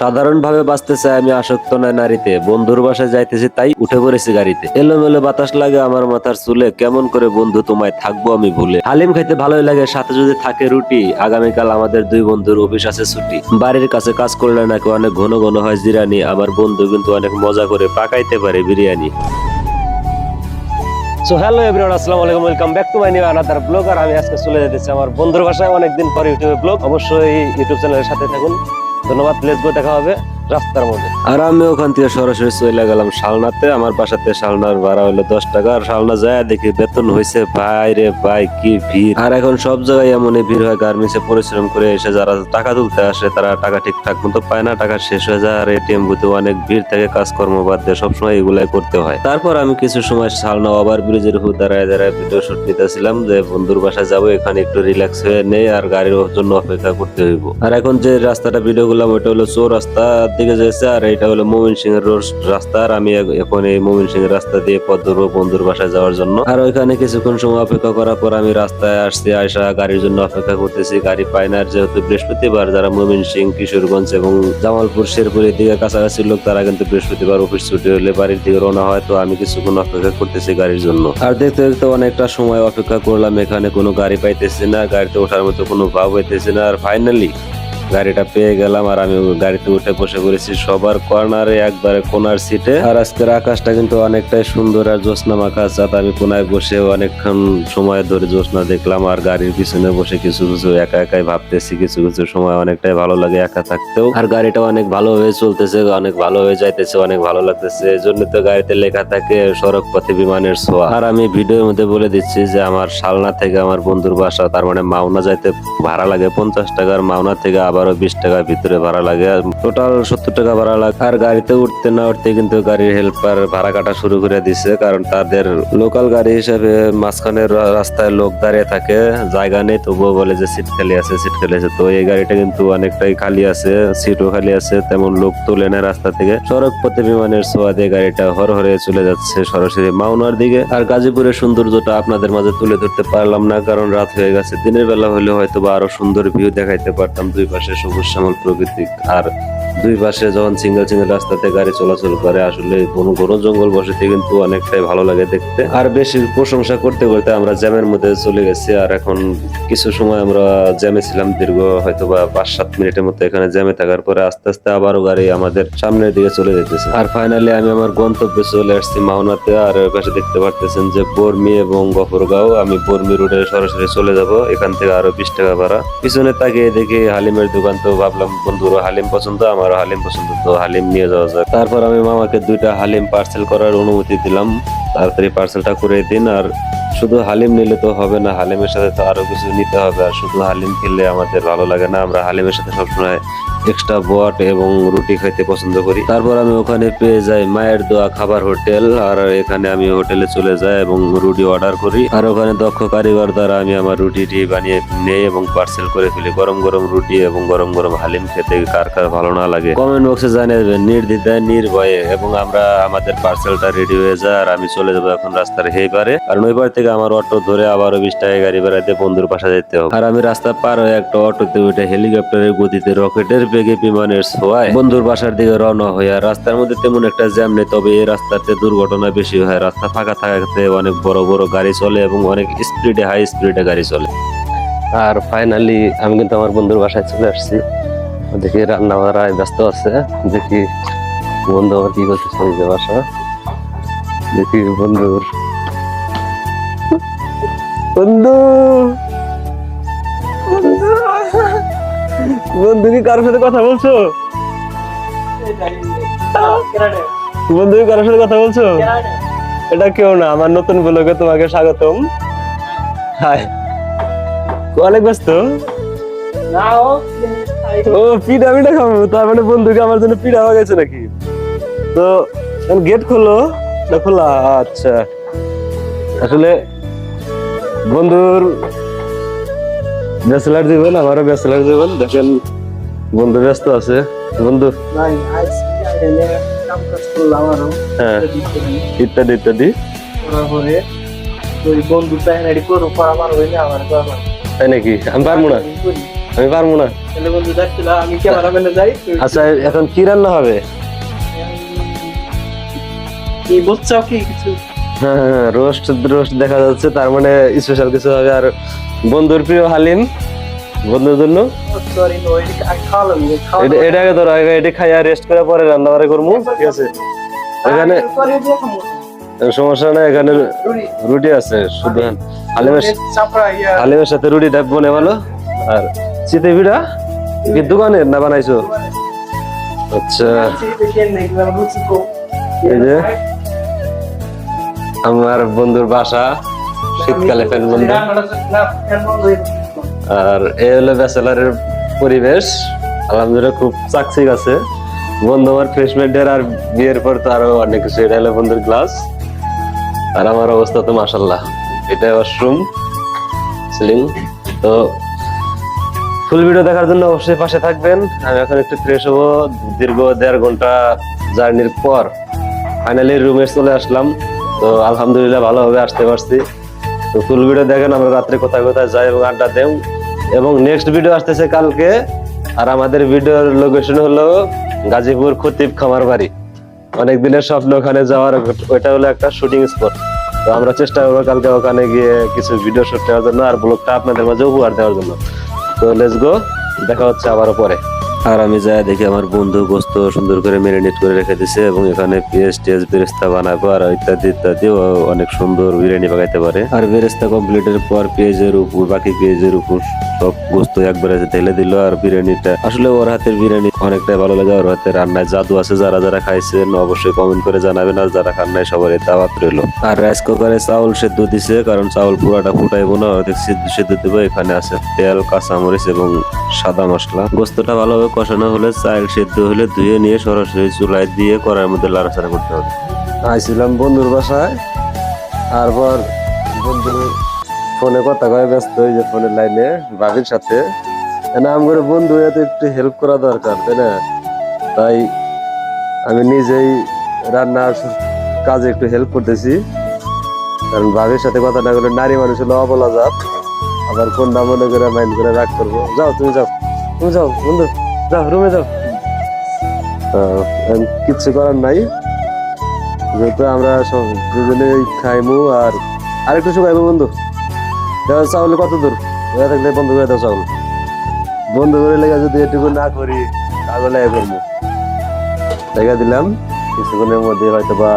সাধারণভাবে বাঁচতে চাই আমি আসক্ত নয় নারীতে, বন্ধুর বাসায় যাইতেছি তাই উঠে পড়েছি গাড়িতে। এলোমেলো বাতাস লাগে আমার মাথার চুলে, কেমন করে বন্ধু তোমায় থাকব আমি ভুলে। হালিম খাইতে ভালোই লাগে, সাথে যদি থাকে রুটি, আগামীকাল আমাদের দুই বন্ধুর অফিস আছে ছুটি। বাড়ির কাছে কাজ করলে নাকি অনেক ঘন ঘন হয় জিরানি আমার বন্ধু কিন্তু অনেক মজা করে পাকাইতে পারে বিরিয়ানি। সো হ্যালো এভরিওয়ান আসসালামু আলাইকুম welcome back to my new another blog আর আমি আজকে চলে যেতেছি আমার বন্ধুর বাসায়, অনেকদিন পর ইউটিউবে ব্লগ অবশ্যই ইউটিউব চ্যানেলের সাথে থাকুন। ধন্যবাদ লেটস গো দেখা হবে রাস্তার মধ্যে। আর আমি ওখান থেকে সরাসরি চলে গেলাম শালনাতে। আমার বাসাতে শালনার ভাড়া হলো দশ টাকা। আর শালনা যায় দেখি বেতন হয়েছে ভাই রে ভাই, কি ভিড়। আর এখন সব জায়গায় এমনই ভিড় হয়, গার্মেন্টসে পরিশ্রম করে এসে যারা টাকা তুলতে আসে, তারা টাকা ঠিকঠাক মতো পায় না, টাকা শেষ হয়ে যায়। আর এটিএম বুথে অনেক ভিড় থাকে, কাজকর্ম বাদ দিয়ে সবসময় এগুলাই করতে হয়। তারপর আমি কিছু সময় শালনা ওভার ব্রিজের উপর দাঁড়ায় দাঁড়ায় ভিডিও শুট নিতেছিলাম যে, বন্ধুর বাসায় যাব, এখানে একটু রিল্যাক্স হয়ে নেই, আর গাড়ির জন্য অপেক্ষা করতে হইব। আর এখন যে রাস্তাটা ভিডিও করলাম ওইটা হলো চোর রাস্তার দিকে যেছে আর এটা হলো মোমিন সিং এর রাস্তা আর আমি এখন এই মোমিন সিং এর রাস্তা দিয়ে পথ ধরবো বন্ধুর বাসায় যাওয়ার জন্য। আর ওইখানে কিছুক্ষণ সময় অপেক্ষা করার পর আমি রাস্তায় আসছি আয়সা গাড়ির জন্য অপেক্ষা করতেছি। গাড়ি পাই না যেহেতু বৃহস্পতিবার, যারা মোমিন সিং, কিশোরগঞ্জ এবং জামালপুর, শেরপুরের দিকে কাছাকাছি লোক, তারা কিন্তু বৃহস্পতিবার অফিস ছুটি হলে বাড়ির দিকে রওনা হয়। তো আমি কিছুক্ষণ অপেক্ষা করতেছি গাড়ির জন্য। আর দেখতে দেখতে অনেকটা সময় অপেক্ষা করলাম, এখানে কোনো গাড়ি পাইতেছি না, গাড়িতে ওঠার মতো কোনো ভাব হইতেছে না। আর ফাইনালি গাড়িটা পেয়ে গেলাম আর আমি গাড়িতে উঠে বসে পড়েছি। সবার কর্নারে একবারে কোনার সিটে। আর আজকের আকাশটা কিন্তু অনেকটাই সুন্দর আর জ্যোৎস্না মাখা চাঁদ আমি কোনায় বসে অনেকক্ষণ সময় ধরে জ্যোৎস্না দেখলাম আর গাড়ির পিছনে বসে কিছু কিছু একা একাই ভাবতেছি, কিছু কিছু সময় অনেকটাই ভালো লাগে একা থাকতেও। আর গাড়িটা অনেক ভালো হয়ে চলতেছে, অনেক ভালো হয়ে যাইতেছে, অনেক ভালো লাগতেছে। এই জন্য তো গাড়িতে লেখা থাকে সড়ক পথে বিমানের ছোঁয়া। আর আমি ভিডিওর মধ্যে বলে দিচ্ছি যে আমার শালনা থেকে আমার বন্ধুর বাসা, তার মানে মাওনা যাইতে ভাড়া লাগে পঞ্চাশ টাকার মাওনা থেকে আবারও বিশ টাকার ভিতরে ভাড়া লাগে। টোটাল সত্তর টাকা ভাড়া লাগে। আর গাড়িতে উঠতে না উঠতে কিন্তু গাড়ির হেল্পার ভাড়া কাটা শুরু করে দিছে। কারণ তাদের লোকাল গাড়ি হিসেবে মাঝখানের রাস্তায় লোক দাঁড়িয়ে থাকে। জায়গা নেই, তবুও বলে যে সিট খালি আছে সিট খালি আছে। তো এই গাড়িটা কিন্তু অনেকটাই খালি আছে সিটও খালি আছে, তেমন লোক তোলে না রাস্তা থেকে। সড়ক পথে বিমানের ছোঁয়া গাড়িটা হর হরে চলে যাচ্ছে সরাসরি মাওনার দিকে। আর গাজীপুরের সৌন্দর্যটা আপনাদের মাঝে তুলে ধরতে পারলাম না, কারণ রাত হয়ে গেছে। দিনের বেলা হলে হয়তো বা আরও সুন্দর ভিউ দেখাইতে পারতাম দুই পাশে। সবুজ শ্যামল প্রকৃতি আর দুই পাশে যখন সিঙ্গেল সিঙ্গেল রাস্তাতে গাড়ি চলাচল করে, আসলে কোনো কোনো জঙ্গল বসেতে কিন্তু অনেকটাই ভালো লাগে দেখতে। আর বেশি প্রশংসা করতে করতে আমরা জ্যামের মধ্যে চলে গেছি, আর এখন কিছু সময় আমরা জ্যামে ছিলাম দীর্ঘ হয়তো বা পাঁচ সাত মিনিটের মতো এখানে জ্যামে থাকার পরে আস্তে আস্তে আবারও গাড়ি আমাদের সামনের দিকে চলে যেতেছে আর ফাইনালি আমি আমার গন্তব্যে চলে আসছি মাওনাতে, আর ওই পাশে দেখতে পারতেছেন যে বর্মি এবং গফরগাঁও, আমি বর্মি রোডে সরাসরি চলে যাব, এখান থেকে আরও বিশ টাকা ভাড়া। পিছনে তাকিয়ে দেখি হালিমের দোকান তো ভাবলাম, বন্ধুরও হালিম পছন্দ, আমারও হালিম পছন্দ, তো হালিম নিয়ে যাওয়া যাক। তারপর আমি মামাকে দুইটা হালিম পার্সেল করার অনুমতি দিলাম। তাড়াতাড়ি পার্সেলটা করে দিন, আর শুধু হালিম নিলে তো হবে না, হালিমের সাথে তো আরও কিছু নিতে হবে, আর শুধু হালিম খেলে আমাদের ভালো লাগে না। আমরা হালিমের সাথে সবসময় এক্সট্রা বট এবং রুটি খাইতে পছন্দ করি। তারপর আমি ওখানে পেয়ে যাই মায়ের দোয়া খাবার হোটেল, আর এখানে আমি হোটেলে চলে যাই এবং রুটি অর্ডার করি। আর ওখানে দক্ষ কারিগর দ্বারা আমি আমার রুটিটি বানিয়ে নেই এবং পার্সেল করে ফেলি। গরম গরম রুটি এবং গরম গরম হালিম খেতে কার কার ভালো না লাগে? কমেন্ট বক্সে জানিয়ে দেবেন, নির্দ্বিধায়, নির্ভয়ে, এবং আমরা আমাদের পার্সেলটা রেডি হয়ে যায়, আর আমি চলে যাব এখন রাস্তার হেই পারে। আর নইবার থেকে আমার অটো ধরে আবারও বিশ টাকা গাড়ি বেড়াতে বন্ধুর পাশা যেতে হবে। আর আমি রাস্তা পার হয়ে একটা অটোতে উঠে হেলিকপ্টারের গতিতে রকেটের বেগে বিমানের ছোঁয়ায় বন্ধুর বাসার দিকে রওনা হই। আর রাস্তার মধ্যে তেমন একটা জ্যাম নেই, তবে এই রাস্তাতে দুর্ঘটনা বেশি হয়। রাস্তা ফাঁকা থাকাতে অনেক বড় বড় গাড়ি চলে এবং অনেক স্পিডে, হাই স্পিডে গাড়ি চলে। আর ফাইনালি আমি কিন্তু আমার বন্ধুর বাসায় চলে আসছি। দেখি রান্না বাড়ায় ব্যস্ত আছে। দেখি বন্ধু আমার কি করতেছে ওই বাসা দেখি বন্ধুর বন্ধু। বন্ধু। কি কারোর সাথে কথা বলছো? বন্ধু, কি কারোর সাথে কথা বলছো? এটা কেউ না, আমার নতুন ব্লগে তোমাকে স্বাগতম। হাই। অনেক ব্যস্ত? ও, পিঠা পিঠা খাব। তার মানে বন্ধুকে আমার জন্য পিঠা হয়ে গেছে নাকি? তো গেট খোলো না খোলা আচ্ছা। আসলে বন্ধুর ব্যাচেলার জীবন আমারও ব্যাচেলার জীবন। দেখেন বন্ধু ব্যস্ত আছে। বন্ধু? হ্যাঁ। ইত্যাদি ইত্যাদি। তাই নাকি? আমি পারব না। আমি পারব না। আচ্ছা এখন কি রান্না হবে? কি বুঝছ কি কিছু? হ্যাঁ হ্যাঁ রোস্ট রোস্ট দেখা যাচ্ছে তার মানে স্পেশাল কিছু হবে। আর বন্ধুর প্রিয় হালিম বন্ধুর জন্য? এটা আগে ধরো আগে এটা খাইয়া রেস্ট করে পরে রান্না বাড়া করব ঠিক আছে? এখানে সমস্যা নাই এখানে রুটি। আছে শুধু হালিমের চাপড়া ইয়া। হালিমের সাথে রুটি ডাব বনে ভালো? আর চিতে পিঠা? কি দোকানের না বানাইছো? আচ্ছা। কো এই যে আমার বন্ধুর বাসা, শীতকালে ফ্যান বন্ধ। আর এ হলো ব্যাচেলারের পরিবেশ। আলহামদুলিল্লাহ খুব চাকচিক আছে। বন্ধু আমার ফ্রেশমেন্টের আর বিয়ের পর তো আরও অনেক কিছু। এটা হলো বন্ধুর ক্লাস আর আমার অবস্থা তো মাসাল্লাহ এটা ওয়াশরুম সিলিং তো ফুল ভিডিও দেখার জন্য অবশ্যই পাশে থাকবেন। আমি এখন একটু ফ্রেশ হব। দীর্ঘ দেড় ঘণ্টা জার্নির পর ফাইনালি রুমে চলে আসলাম। তো আলহামদুলিল্লাহ ভালোভাবে আসতে পারছি। তো ফুল ভিডিও দেখেন আমরা রাত্রে কোথায় কোথায় যাই এবং আড্ডা দেও এবং নেক্সট ভিডিও আসতেছে কালকে। আর আমাদের ভিডিওর লোকেশন হলো গাজীপুর খতিব খামার বাড়ি। অনেক দিনের স্বপ্ন ওখানে যাওয়ার, ওইটা হলো একটা শুটিং স্পট তো আমরা চেষ্টা করব কালকে ওখানে গিয়ে কিছু ভিডিও শুট নেওয়ার জন্য আর ব্লগটা আপনাদের মাঝে উপহার দেওয়ার জন্য। তো লেটস গো দেখা হচ্ছে আবারও পরে। আর আমি যাই দেখি আমার বন্ধু গোস্ত সুন্দর করে ম্যারিনেট করে রেখে দিছে এবং এখানে পেঁয়াজ, টেজ, বেরেস্তা বানাবো আর ইত্যাদি ইত্যাদি। অনেক সুন্দর বিরিয়ানি বাগাইতে পারে। আর বেরেস্তা কমপ্লিটের পর পেঁয়াজের উপর, বাকি পেঁয়াজের উপর সব গোস্ত একবারে ঢেলে দিল আর বিরিয়ানিটা। আসলে ওর হাতের বিরিয়ানি অনেকটাই ভালো লাগে, ওর হাতে রান্নায় জাদু আছে, যারা যারা খাইছেন অবশ্যই কমেন্ট করে জানাবেন আর যারা খান নাই সবারই দাওয়াত রইল। আর রাইস কুকারে চাউল সেদ্ধ দিছে, কারণ চাউল পুরাটা ফুটাইবো না সিদ্ধ সিদ্ধ দেবো, এখানে আছে তেল, কাঁচামরিচ এবং সাদা মশলা। গোস্তটা ভালোভাবে কষানো হলে চাল সেদ্ধ হলে ধুয়ে নিয়ে সরাসরি চুলায় দিয়ে কড়াইয়ের মধ্যে লাড়াচাড়া করতে হবে। আইছিলাম বন্ধুর বাসায়, তারপর বন্ধুর ফোনে কথা কয়ে ব্যস্ত হয়ে যে ফোনের লাইনে, বাবির সাথে। না আম করে বন্ধু, এত একটু হেল্প করা দরকার, তাই না? তাই আমি নিজেই রান্নার কাজে একটু হেল্প করতেছি। কারণ বাবির সাথে কথা না বলে নারী মানুষ হলো অবলা জাত আবার কোনটা মনে করে মাইন্ড করে রাগ করব? যাও, তুমি যাও তুমি যাও, বন্ধু। যাও রুমে যাও। কিচ্ছু করার নাই। যেহেতু আমরা সব দুজনে খাইমু আর আরেকটু শুকাইবো বন্ধু। চাউল কত দূর? হয়ে থাকলে বন্ধ করে দাও চাউল। বন্ধ করে লেগে যদি এটুকু না করি, তাহলে এ করব লেগে দিলাম, কিছুক্ষণের মধ্যে হয়তো বা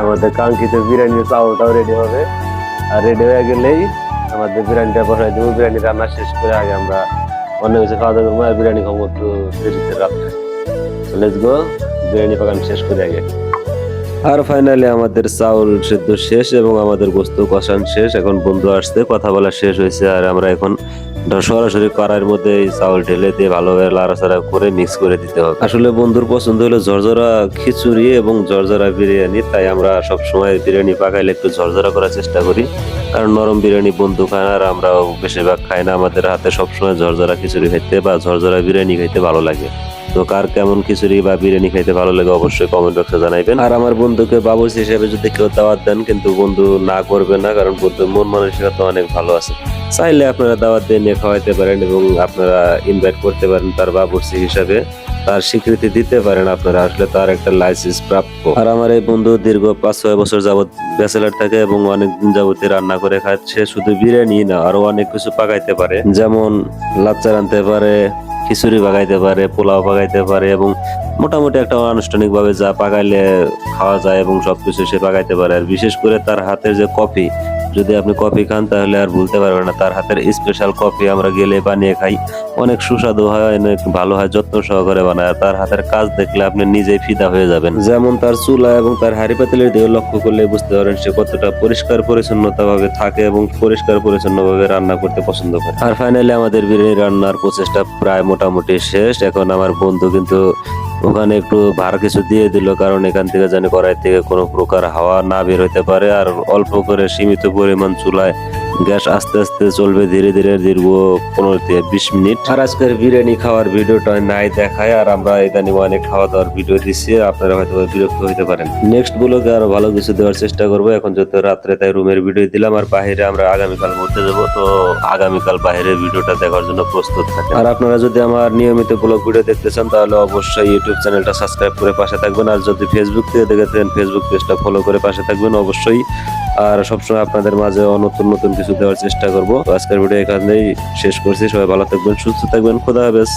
আমাদের কাঙ্ক্ষিত বিরিয়ানির চাউলটাও রেডি হবে। আর রেডি হয়ে গেলেই আমাদের বিরিয়ানিটা বসাই দেবো। বিরিয়ানি রান্না শেষ করে আগে আমরা অন্য কিছু খাওয়া দাওয়া করব, আর বিরিয়ানি খাব একটু দেরিতে রাত্রে। লেটস গো বিরিয়ানি পাকান শেষ করে আগে। আর ফাইনালি আমাদের চাউল সেদ্ধ শেষ এবং আমাদের গোস্ত কষান শেষ। এখন বন্ধু আসতে কথা বলা শেষ হয়েছে, আর আমরা এখন সরাসরি কড়াইয়ের মধ্যে এই চাউল ঢেলে দিয়ে ভালোভাবে লাড়াচাড়া করে মিক্স করে দিতে হবে। আসলে বন্ধুর পছন্দ হলো ঝরঝরা খিচুড়ি এবং ঝরঝরা বিরিয়ানি, তাই আমরা সব সময় বিরিয়ানি পাকাইলে একটু ঝরঝরা করার চেষ্টা করি। কারণ নরম বিরিয়ানি বন্ধু খায় আর আমরা বেশিরভাগ খাই না, আমাদের হাতে সবসময় ঝরঝরা খিচুড়ি খাইতে বা ঝরঝরা বিরিয়ানি খাইতে ভালো লাগে। তো কার কেমন খিচুড়ি বা বিরিয়ানি খাইতে ভালো লাগে অবশ্যই কমেন্ট বক্সে জানাইবেন। আর আমার বন্ধুকে বাবুস হিসেবে যদি কেউ দাওয়াত দেন, কিন্তু বন্ধু না করবে না, কারণ বন্ধু মন মানসিকতা অনেক ভালো আছে। চাইলে আপনারা দাওয়াত দিয়ে নিয়ে খাওয়াইতে পারেন এবং আপনারা ইনভাইট করতে পারেন তার বাবুর্চি হিসাবে। তার স্বীকৃতি দিতে পারেন আপনারা, আসলে তার একটা লাইসেন্স প্রাপ্য। আর আমার এই বন্ধু দীর্ঘ পাঁচ ছয় বছর যাবত ব্যাচেলার থাকে এবং অনেক দিন যাবত রান্না করে খাচ্ছে শুধু বিরিয়ানি না, আরও অনেক কিছু পাকাইতে পারে। যেমন লাচ্চা রানতে পারে খিচুড়ি পাকাইতে পারে, পোলাও পাকাইতে পারে এবং মোটামুটি একটা আনুষ্ঠানিকভাবে যা পাকাইলে খাওয়া যায় এবং সবকিছু সে পাকাইতে পারে। আর বিশেষ করে তার হাতের যে কফি যদি আপনি কফি খান তাহলে আর ভুলতে পারবেন না। তার হাতের স্পেশাল কফি আমরা গেলে বানিয়ে খাই। অনেক সুস্বাদু হয় অনেক ভালো হয় যত্ন সহকারে বানায়। তার হাতের কাজ দেখলে আপনি নিজেই ফিদা হয়ে যাবেন। যেমন তার চুলা এবং তার হাড়ি পাতিলের দিকে লক্ষ্য করলে বুঝতে পারেন সে কতটা পরিষ্কার পরিচ্ছন্নতা ভাবে থাকে এবং পরিষ্কার পরিচ্ছন্ন ভাবে রান্না করতে পছন্দ করে। আর ফাইনালি আমাদের বিরিয়ানি রান্নার প্রচেষ্টা প্রায় মোটামুটি শেষ। এখন আমার বন্ধু কিন্তু ওখানে একটু ভার কিছু দিয়ে দিল, কারণ এখান থেকে জানি কড়াই থেকে কোনো প্রকার হাওয়া না বের হইতে পারে, আর অল্প করে সীমিত পরিমাণ চুলায় গ্যাস আস্তে আস্তে চলবে, ধীরে ধীরে দীর্ঘ পনেরো থেকে বিশ মিনিট। আর আজকের বিরিয়ানি খাওয়ার ভিডিওটা নাই দেখায়, আর আমরা ইদানিং অনেক খাওয়া দাওয়ার ভিডিও দিচ্ছি আপনারা হয়তো বিরক্ত হইতে পারেন। নেক্সট ব্লগে আরও ভালো কিছু দেওয়ার চেষ্টা করব, এখন যেহেতু রাত্রে তাই রুমের ভিডিও দিলাম, আর বাইরে আমরা আগামীকাল ঘুরতে যাব, তো আগামীকাল বাইরের ভিডিওটা দেখার জন্য প্রস্তুত থাকেন। আর আপনারা যদি আমার নিয়মিত ব্লগ ভিডিও দেখতে চান, তাহলে অবশ্যই ইউটিউব চ্যানেলটা সাবস্ক্রাইব করে পাশে থাকবেন, আর যদি ফেসবুক থেকে দেখে থাকেন ফেসবুক পেজটা ফলো করে পাশে থাকবেন অবশ্যই। আর সবসময় আপনাদের মাঝে নতুন নতুন কিছু দেওয়ার চেষ্টা করব। আজকের ভিডিও এখানেই শেষ করছি। সবাই ভালো থাকবেন, সুস্থ থাকবেন। খোদা হাফেজ।